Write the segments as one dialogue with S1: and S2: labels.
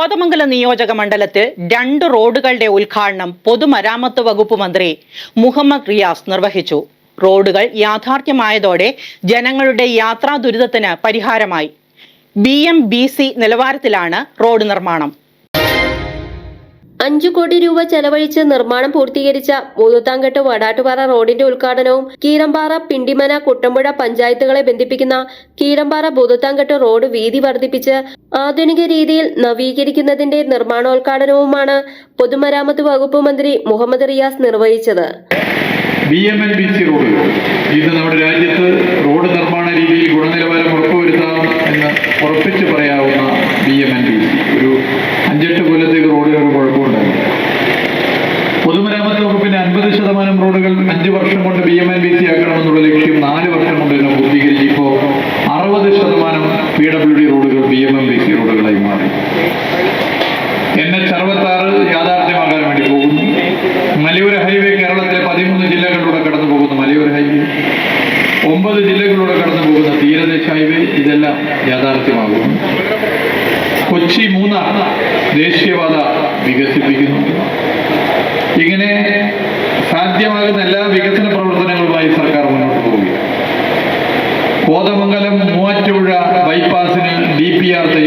S1: കോതമംഗലം നിയോജക മണ്ഡലത്തിൽ രണ്ട് റോഡുകളുടെ ഉദ്ഘാടനം പൊതുമരാമത്ത് വകുപ്പ് മന്ത്രി മുഹമ്മദ് റിയാസ് നിർവഹിച്ചു. റോഡുകൾ യാഥാർത്ഥ്യമായതോടെ ജനങ്ങളുടെ യാത്രാ ദുരിതത്തിന് പരിഹാരമായി. ബി എം ബി സി നിലവാരത്തിലാണ് റോഡ് നിർമ്മാണം.
S2: അഞ്ചു കോടി രൂപ ചെലവഴിച്ച് നിർമ്മാണം പൂർത്തീകരിച്ച മൂതുത്താങ്കെട്ട് വടാട്ടുപാറ റോഡിന്റെ ഉദ്ഘാടനവും കീരമ്പാറ പിണ്ടിമന കുട്ടമ്പുഴ പഞ്ചായത്തുകളെ ബന്ധിപ്പിക്കുന്ന കീരമ്പാറ ഭൂതത്താങ്കെട്ട് റോഡ് വീതി വർദ്ധിപ്പിച്ച് ആധുനിക രീതിയിൽ നവീകരിക്കുന്നതിന്റെ നിർമ്മാണോദ്ഘാടനവുമാണ് പൊതുമരാമത്ത് വകുപ്പ് മന്ത്രി മുഹമ്മദ് റിയാസ് നിർവഹിച്ചത്.
S3: ഇന്ന് നമ്മുടെ രാജ്യത്ത് റോഡ് നിർമ്മാണ രീതിയിൽ ഗുണനിലവാരം ഉറപ്പുവരുത്താം എന്ന് ഉറപ്പിച്ച് പറയാവുന്ന B M N B C ആക്കണമെന്നുള്ള ലക്ഷ്യം നാല് വർഷം കൊണ്ട് തന്നെ പൂർത്തീകരിച്ച് ഇപ്പോൾ അറുപത് ശതമാനം പി ഡബ്ല്യു ഡി റോഡുകൾ P M N B C റോഡുകളായി മാറി. എൻ എച്ച് അറുപത്താറ് യാഥാർത്ഥ്യമാകാൻ വേണ്ടി പോകുന്നു. മലയോര ഹൈവേ കേരളത്തിലെ പതിമൂന്ന് ജില്ലകളിലൂടെ കടന്നു പോകുന്ന മലയോര ഹൈവേ ഒമ്പത് ജില്ലകളിലൂടെ കടന്നു പോകുന്ന തീരദേശ ഹൈവേ ഇതെല്ലാം യാഥാർത്ഥ്യമാകുന്നു. കൊച്ചി മൂന്നാർ ദേശീയപാത വികസിപ്പിക്കുന്നു. ഇങ്ങനെ സാധ്യമാകുന്ന എല്ലാ വികസന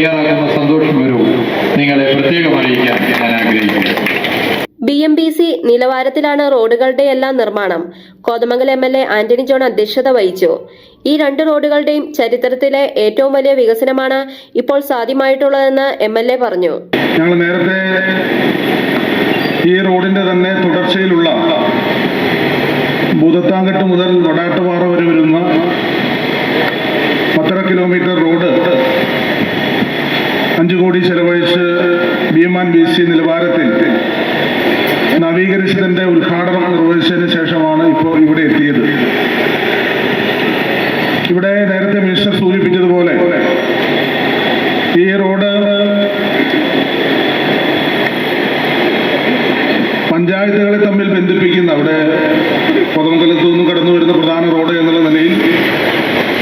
S3: തയ്യാറാക്കുന്ന സന്തോഷം വരും. നിങ്ങളെ പ്രത്യേകം അറിയിക്കാൻ ഞാൻ ആഗ്രഹിക്കുന്നു.
S2: ബി എം ബി സി നിലവാരത്തിലാണ് റോഡുകളുടെ എല്ലാം നിർമ്മാണം. Kothamangalam M L A Antony John അധ്യക്ഷത വഹിച്ചു. ഈ രണ്ട് റോഡുകളുടെയും ചരിത്രത്തിലെ ഏറ്റവും വലിയ വികസനമാണ് ഇപ്പോൾ സാധ്യമായിട്ടുള്ളതെന്ന് എം എൽ എ പറഞ്ഞു.
S4: ഞങ്ങൾ നേരത്തെ ഈ റോഡിന്റെ തന്നെ തുടർച്ചയിലുള്ള ഭൂതത്താങ്കട്ട് മുതൽ വടാട്ടുപാറ വരെ വരുന്ന പത്തര കിലോമീറ്റർ റോഡ് അഞ്ചു കോടി ചെലവഴിച്ച് ഭീമാൻ ബി സി നിലവാരത്തിൽ നവീകരിച്ചതിന്റെ ഉദ്ഘാടനം നിർവഹിച്ചതിന് ശേഷമാണ് ഇപ്പോൾ ഇവിടെ എത്തിയത്. ഇവിടെ നേരത്തെ മിനിസ്റ്റർ സൂചിപ്പിച്ചതുപോലെ ഈ റോഡ് പഞ്ചായത്തുകളെ തമ്മിൽ ബന്ധിപ്പിക്കുന്ന അവിടെ കൊതമംഗലത്തു നിന്നും കടന്നു വരുന്ന പ്രധാന റോഡ് എന്നുള്ള നിലയിൽ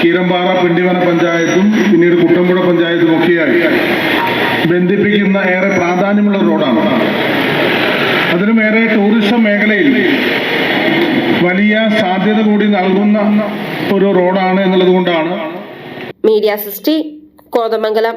S4: കീരമ്പാറ പിണ്ടിവന പഞ്ചായത്തും പിന്നീട് കുട്ടമ്പുഴ പഞ്ചായത്തും ഒക്കെയായി. ബന്ധിപ്പിക്കുന്ന ഏറെ പ്രാധാന്യമുള്ള റോഡാണ്. അതിനുമേറെ ടൂറിസം മേഖലയിൽ വലിയ സാധ്യത കൂടി നൽകുന്ന ഒരു റോഡാണ് എന്നുള്ളത് കൊണ്ടാണ്.
S2: Media sixty Kothamangalam